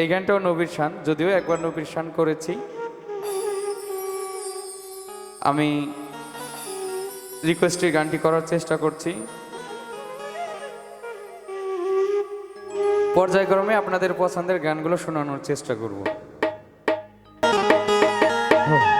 এই গানটাও নবীর শান, যদিও একবার নবীর শান করেছি। আমি রিকোয়েস্টে গানটি করার চেষ্টা করছি। পর্যায়ক্রমে আপনাদের পছন্দের গানগুলো শোনানোর চেষ্টা করব। হ্যাঁ।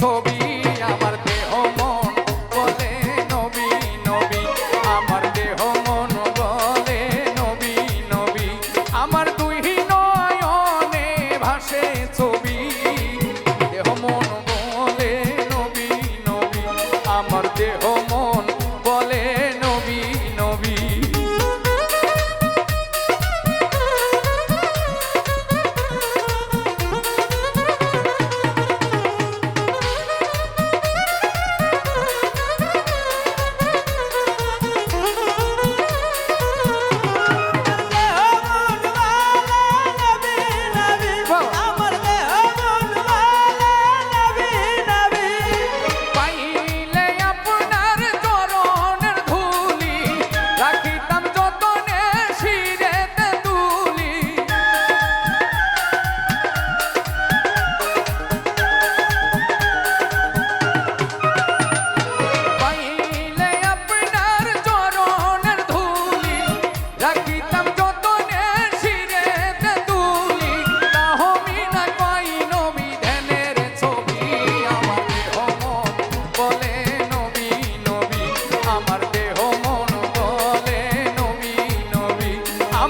So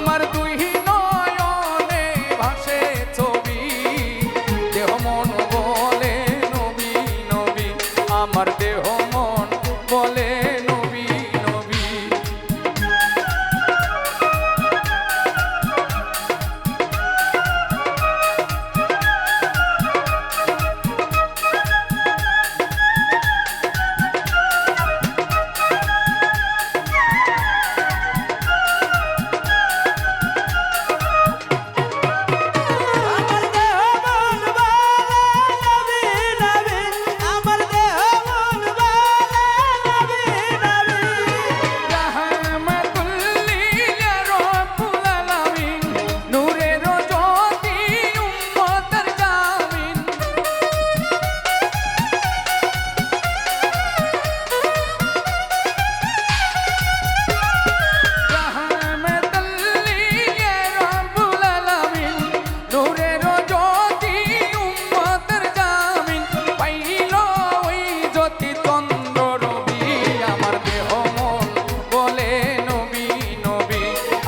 अमर